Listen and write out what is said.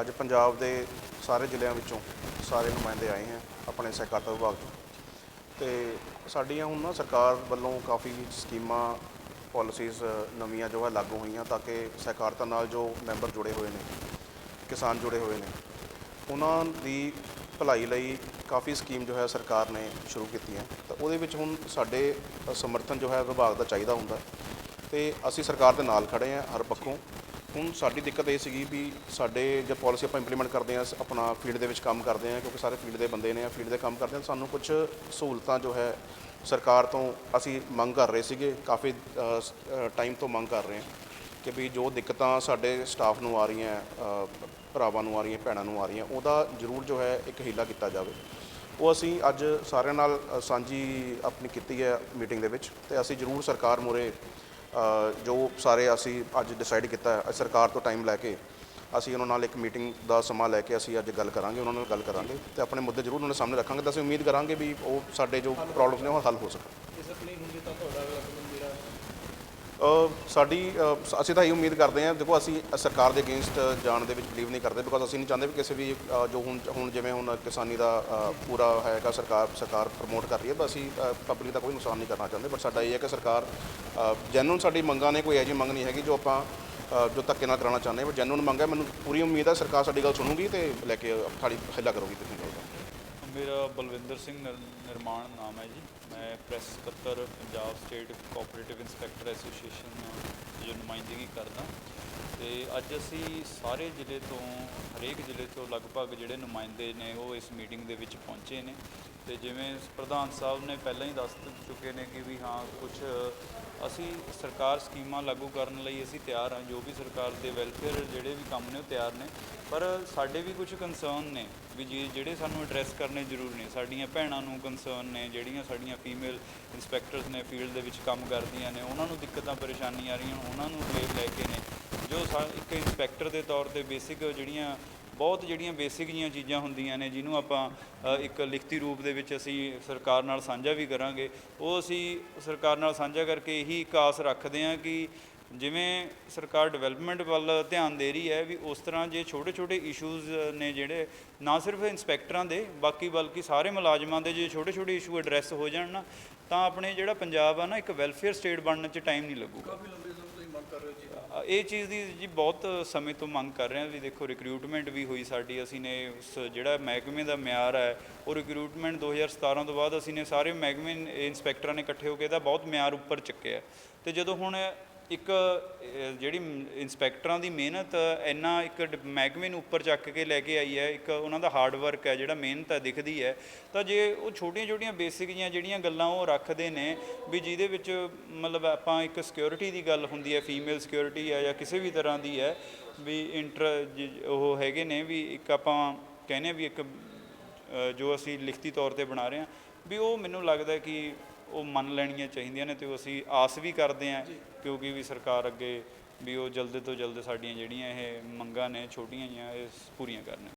ਅੱਜ ਪੰਜਾਬ ਦੇ ਸਾਰੇ ਜ਼ਿਲ੍ਹਿਆਂ ਵਿੱਚੋਂ ਸਾਰੇ ਨੁਮਾਇੰਦੇ ਆਏ ਹੈ ਆਪਣੇ ਸਹਿਕਾਰਤਾ ਵਿਭਾਗ ਤੋਂ। ਤੇ ਸਾਡੀਆਂ ਹੁਣ ਨਾ ਸਰਕਾਰ ਵੱਲੋਂ ਕਾਫੀ ਸਕੀਮਾਂ ਪਾਲਿਸੀਜ਼ ਨਵੀਆਂ ਜੋ ਹੈ ਲਾਗੂ ਹੋਈਆਂ ਤਾਂ ਕਿ ਸਹਿਕਾਰਤਾ ਨਾਲ ਜੋ ਮੈਂਬਰ ਜੁੜੇ ਹੋਏ ਨੇ, ਕਿਸਾਨ ਜੁੜੇ ਹੋਏ ਨੇ, ਉਹਨਾਂ ਦੀ ਭਲਾਈ ਲਈ ਕਾਫੀ ਸਕੀਮ ਜੋ ਹੈ ਸਰਕਾਰ ਨੇ ਸ਼ੁਰੂ ਕੀਤੀ ਹੈ। ਤਾਂ ਉਹਦੇ ਵਿੱਚ ਹੁਣ ਸਾਡੇ ਸਮਰਥਨ ਜੋ ਹੈ ਵਿਭਾਗ ਦਾ ਚਾਹੀਦਾ ਹੁੰਦਾ ਤੇ ਅਸੀਂ ਸਰਕਾਰ ਦੇ ਨਾਲ ਖੜੇ ਹਾਂ ਹਰ ਪੱਖੋਂ। ਹੁਣ ਸਾਡੀ ਦਿੱਕਤ ਇਹ ਸੀਗੀ ਵੀ ਸਾਡੇ ਜੇ ਪਾਲਿਸੀ ਆਪਾਂ ਇੰਪਲੀਮੈਂਟ ਕਰਦੇ ਹਾਂ, ਆਪਣਾ ਫੀਲਡ ਦੇ ਵਿੱਚ ਕੰਮ ਕਰਦੇ ਹਾਂ, ਕਿਉਂਕਿ ਸਾਰੇ ਫੀਲਡ ਦੇ ਬੰਦੇ ਨੇ ਫੀਲਡ ਦੇ ਕੰਮ ਕਰਦੇ ਹਾਂ ਸਾਨੂੰ ਕੁਝ ਸਹੂਲਤਾਂ ਜੋ ਹੈ ਸਰਕਾਰ ਤੋਂ ਅਸੀਂ ਮੰਗ ਕਰ ਰਹੇ ਸੀਗੇ, ਕਾਫੀ ਟਾਈਮ ਤੋਂ ਮੰਗ ਕਰ ਰਹੇ ਹਾਂ ਕਿ ਵੀ ਜੋ ਦਿੱਕਤਾਂ ਸਾਡੇ ਸਟਾਫ ਨੂੰ ਆ ਰਹੀਆਂ ਭਰਾਵਾਂ ਨੂੰ ਆ ਰਹੀਆਂ, ਭੈਣਾਂ ਨੂੰ ਆ ਰਹੀਆਂ, ਉਹਦਾ ਜ਼ਰੂਰ ਜੋ ਹੈ ਇੱਕ ਹੀਲਾ ਕੀਤਾ ਜਾਵੇ। ਉਹ ਅਸੀਂ ਅੱਜ ਸਾਰਿਆਂ ਨਾਲ ਸਾਂਝੀ ਆਪਣੀ ਕੀਤੀ ਹੈ ਮੀਟਿੰਗ ਦੇ ਵਿੱਚ ਤੇ ਅਸੀਂ ਜ਼ਰੂਰ ਸਰਕਾਰ ਮੂਹਰੇ ਜੋ ਸਾਰੇ ਅਸੀਂ ਅੱਜ ਡਿਸਾਈਡ ਕੀਤਾ ਹੈ ਸਰਕਾਰ ਤੋਂ ਟਾਈਮ ਲੈ ਕੇ ਅਸੀਂ ਉਹਨਾਂ ਨਾਲ ਇੱਕ ਮੀਟਿੰਗ ਦਾ ਸਮਾਂ ਲੈ ਕੇ ਅਸੀਂ ਅੱਜ ਗੱਲ ਕਰਾਂਗੇ, ਉਹਨਾਂ ਨਾਲ ਗੱਲ ਕਰਾਂਗੇ ਤੇ ਆਪਣੇ ਮੁੱਦੇ ਜ਼ਰੂਰ ਉਹਨਾਂ ਦੇ ਸਾਹਮਣੇ ਰੱਖਾਂਗੇ ਤਾਂ ਅਸੀਂ ਉਮੀਦ ਕਰਾਂਗੇ ਵੀ ਉਹ ਸਾਡੇ ਜੋ ਪ੍ਰੋਬਲਮ ਨੇ ਉਹ ਹੱਲ ਹੋ ਸਕਣ ਡਿਸਪਲਿਨ ਹੁੰਦੀ ਤਾਂ ਤੁਹਾਡਾ ਅਗਲਾ ਮੇਰਾ ਅ, ਸਾਡੀ ਅ, ਅਸੀਂ ਤਾਂ ਇਹ ਉਮੀਦ ਕਰਦੇ ਹਾਂ ਦੇਖੋ ਅਸੀਂ ਸਰਕਾਰ ਦੇ ਅਗੇਂਸਟ ਜਾਣ ਦੇ ਵਿੱਚ ਬਲੀਵ ਨਹੀਂ ਕਰਦੇ ਬਿਕੋਜ਼ ਅਸੀਂ ਨਹੀਂ ਚਾਹੁੰਦੇ ਵੀ ਕਿਸੇ ਵੀ ਅ, ਜੋ ਹੁਣ ਹੁਣ ਜਿਵੇਂ ਹੁਣ ਕਿਸਾਨੀ ਦਾ ਅ, ਪੂਰਾ ਹੈਗਾ ਸਰਕਾਰ ਸਰਕਾਰ ਪ੍ਰਮੋਟ ਕਰ ਰਹੀ ਹੈ ਤਾਂ ਅਸੀਂ ਪਬਲਿਕ ਦਾ ਕੋਈ ਨੁਕਸਾਨ ਨਹੀਂ ਕਰਨਾ ਚਾਹੁੰਦੇ ਬਟ ਸਾਡਾ ਇਹ ਹੈ ਕਿ ਸਰਕਾਰ ਜੈਨੂਨ ਸਾਡੀ ਮੰਗਾਂ ਨੇ ਕੋਈ ਇਹੋ ਜਿਹੀ ਮੰਗ ਨਹੀਂ ਹੈਗੀ ਜੋ ਆਪਾਂ ਅ, ਜੋ ਧੱਕੇ ਨਾਲ ਕਰਾਉਣਾ ਚਾਹੁੰਦੇ ਹਾਂ ਬਟ ਜੈਨੂਨ ਮੰਗ ਹੈ ਮੈਨੂੰ ਪੂਰੀ ਉਮੀਦ ਹੈ ਸਰਕਾਰ ਸਾਡੀ ਗੱਲ ਸੁਣੂਗੀ ਤੇ ਲੈ ਕੇ ਸਾਡੀ ਹੱਲਾ ਕਰੂਗੀ ਤੁਸੀਂ। ਗੱਲ ਦਾ ਮੇਰਾ ਬਲਵਿੰਦਰ ਸਿੰਘ ਨਿਰ- ਨਿਰਮਾਣ ਨਾਮ ਹੈ ਜੀ। ਮੈਂ ਪ੍ਰੈਸ ਸਕੱਤਰ, Punjab state cooperative inspector association ਦੀ ਜੋ ਨੁਮਾਇੰਦਗੀ ਕਰਦਾ। ਅਤੇ ਅੱਜ ਅਸੀਂ ਸਾਰੇ ਜ਼ਿਲ੍ਹੇ ਤੋਂ, ਹਰੇਕ ਜ਼ਿਲ੍ਹੇ ਤੋਂ ਲਗਭਗ ਜਿਹੜੇ ਨੁਮਾਇੰਦੇ ਨੇ ਉਹ ਇਸ ਮੀਟਿੰਗ ਦੇ ਵਿੱਚ ਪਹੁੰਚੇ ਨੇ। ਅਤੇ ਜਿਵੇਂ ਪ੍ਰਧਾਨ ਸਾਹਿਬ ਨੇ ਪਹਿਲਾਂ ਹੀ ਦੱਸ ਚੁੱਕੇ ਨੇ ਕਿ ਵੀ ਹਾਂ ਕੁਝ ਅਸੀਂ ਸਰਕਾਰ ਸਕੀਮਾਂ ਲਾਗੂ ਕਰਨ ਲਈ ਅਸੀਂ ਤਿਆਰ ਹਾਂ, ਜੋ ਵੀ ਸਰਕਾਰ ਦੇ ਵੈਲਫੇਅਰ ਜਿਹੜੇ ਵੀ ਕੰਮ ਨੇ ਉਹ ਤਿਆਰ ਨੇ। ਪਰ ਸਾਡੇ ਵੀ ਕੁਝ ਕੰਸਰਨ ਨੇ ਵੀ ਜੀ ਜਿਹੜੇ ਸਾਨੂੰ ਐਡਰੈਸ ਕਰਨੇ ਜ਼ਰੂਰੀ ਨੇ। ਸਾਡੀਆਂ ਭੈਣਾਂ ਨੂੰ ਕੰਸਰਨ ਨੇ, ਜਿਹੜੀਆਂ ਸਾਡੀਆਂ ਫੀਮੇਲ ਇਨਸਪੈਕਟਰਸ ਨੇ ਫੀਲਡ ਦੇ ਵਿੱਚ ਕੰਮ ਕਰਦੀਆਂ ਨੇ, ਉਹਨਾਂ ਨੂੰ ਦਿੱਕਤਾਂ, ਪਰੇਸ਼ਾਨੀਆਂ ਆ ਰਹੀਆਂ, ਉਹਨਾਂ ਨੂੰ ਲੈ ਕੇ ਨੇ। ਜੋ ਸਾ- ਇੱਕ ਇੰਸਪੈਕਟਰ ਦੇ ਤੌਰ ਤੇ ਬੇਸਿਕ ਜਿਹੜੀਆਂ ਬਹੁਤ ਜਿਹੜੀਆਂ ਬੇਸਿਕ ਜੀਆਂ ਚੀਜ਼ਾਂ ਹੁੰਦੀਆਂ ਨੇ ਜਿਹਨੂੰ ਆਪਾਂ ਅ, ਇੱਕ ਲਿਖਤੀ ਰੂਪ ਦੇ ਵਿੱਚ ਅਸੀਂ ਸਰਕਾਰ ਨਾਲ ਸਾਂਝਾ ਵੀ ਕਰਾਂਗੇ ਉਹ ਅਸੀਂ ਸਰਕਾਰ ਨਾਲ ਸਾਂਝਾ ਕਰਕੇ ਇਹੀ ਇੱਕ ਆਸ ਰੱਖਦੇ ਹਾਂ ਕਿ ਜਿਵੇਂ ਸਰਕਾਰ ਡਿਵੈਲਪਮੈਂਟ ਵੱਲ ਧਿਆਨ ਦੇ ਰਹੀ ਹੈ ਵੀ ਉਸ ਤਰ੍ਹਾਂ ਜੇ ਛੋਟੇ ਛੋਟੇ ਇਸ਼ੂਜ਼ ਨੇ ਜਿਹੜੇ ਨਾ ਸਿਰਫ ਇੰਸਪੈਕਟਰਾਂ ਦੇ ਬਾਕੀ ਬਲਕਿ ਸਾਰੇ ਮੁਲਾਜ਼ਮਾਂ ਦੇ ਜੇ ਛੋਟੇ ਛੋਟੇ ਇਸ਼ੂ ਐਡਰੈਸ ਹੋ ਜਾਣ ਨਾ ਤਾਂ ਆਪਣੇ ਜਿਹੜਾ ਪੰਜਾਬ ਆ ਨਾ ਇੱਕ ਵੈਲਫੇਅਰ ਸਟੇਟ ਬਣਨ 'ਚ ਟਾਈਮ ਨਹੀਂ ਲੱਗੂਗਾ। ਕਾਫੀ ਲੰਬੇ ਸਮੇਂ ਮੰਗ ਕਰ ਰਹੇ ਹੋ ਜੀ? ਇਹ ਚੀਜ਼ ਦੀ ਜੀ ਬਹੁਤ ਸਮੇਂ ਤੋਂ ਮੰਗ ਕਰ ਰਹੇ ਹਾਂ ਵੀ ਦੇਖੋ ਰਿਕਰੂਟਮੈਂਟ ਵੀ ਹੋਈ ਸਾਡੀ, ਅਸੀਂ ਨੇ ਉਸ ਜਿਹੜਾ ਮਹਿਕਮੇ ਦਾ ਮਿਆਰ ਹੈ, ਉਹ ਰਿਕਰੂਟਮੈਂਟ 2017 ਤੋਂ ਬਾਅਦ ਅਸੀਂ ਨੇ ਸਾਰੇ ਮਹਿਕਮੇ ਇਨਸਪੈਕਟਰਾਂ ਨੇ ਇਕੱਠੇ ਹੋ ਕੇ ਇਹਦਾ ਬਹੁਤ ਮਿਆਰ ਉੱਪਰ ਚੱਕਿਆ ਤੇ ਜਦੋਂ ਹੁਣ ਇੱਕ ਜਿਹੜੀ ਮ- ਇਨਸਪੈਕਟਰਾਂ ਦੀ ਮਿਹਨਤ, ਇੰਨਾ ਇੱਕ ਡ- ਮਹਿਕਮੇ ਨੂੰ ਉੱਪਰ ਚੱਕ ਕੇ ਲੈ ਕੇ ਆਈ ਹੈ, ਇੱਕ ਉਹਨਾਂ ਦਾ ਹਾਰਡ ਵਰਕ ਹੈ, ਜਿਹੜਾ ਮਿਹਨਤ ਹੈ ਦਿਖਦੀ ਹੈ। ਤਾਂ ਜੇ ਉਹ ਛੋਟੀਆਂ ਛੋਟੀਆਂ ਬੇਸਿਕ ਜੀਆਂ ਜਿਹੜੀਆਂ ਗੱਲਾਂ ਉਹ ਰੱਖਦੇ ਨੇ, ਵੀ ਜਿਹਦੇ ਵਿੱਚ ਮਤਲਬ ਆਪਾਂ ਇੱਕ ਸਿਕਿਉਰਿਟੀ ਦੀ ਗੱਲ ਹੁੰਦੀ ਹੈ ਫੀਮੇਲ ਸਿਕਿਉਰਿਟੀ ਹੈ ਜਾਂ ਕਿਸੇ ਵੀ ਤਰ੍ਹਾਂ ਦੀ ਹੈ, ਵੀ ਇੰਟਰ ਉਹ ਹੈਗੇ ਨੇ, ਵੀ ਇੱਕ ਆਪਾਂ ਕਹਿੰਦੇ ਹਾਂ ਵੀ ਇੱਕ ਜੋ ਅਸੀਂ ਲਿਖਤੀ ਤੌਰ ਤੇ ਬਣਾ ਰਹੇ ਹਾਂ, ਵੀ ਉਹ ਮੈਨੂੰ ਲੱਗਦਾ ਕਿ ਉਹ ਮੰਨ ਲੈਣੀਆਂ ਚਾਹੀਦੀਆਂ ਨੇ ਤੇ ਉਹ ਅਸੀਂ ਆਸ ਵੀ ਕਰਦੇ ਹਾਂ ਕਿਉਂਕਿ ਵੀ ਸਰਕਾਰ ਅੱਗੇ ਵੀ ਉਹ ਜਲਦ ਤੋਂ ਜਲਦ ਸਾਡੀਆਂ ਜਿਹੜੀਆਂ ਇਹ ਮੰਗਾਂ ਨੇ ਛੋਟੀਆਂ ਜੀਆਂ ਇਹ ਪੂਰੀਆਂ ਕਰਨ।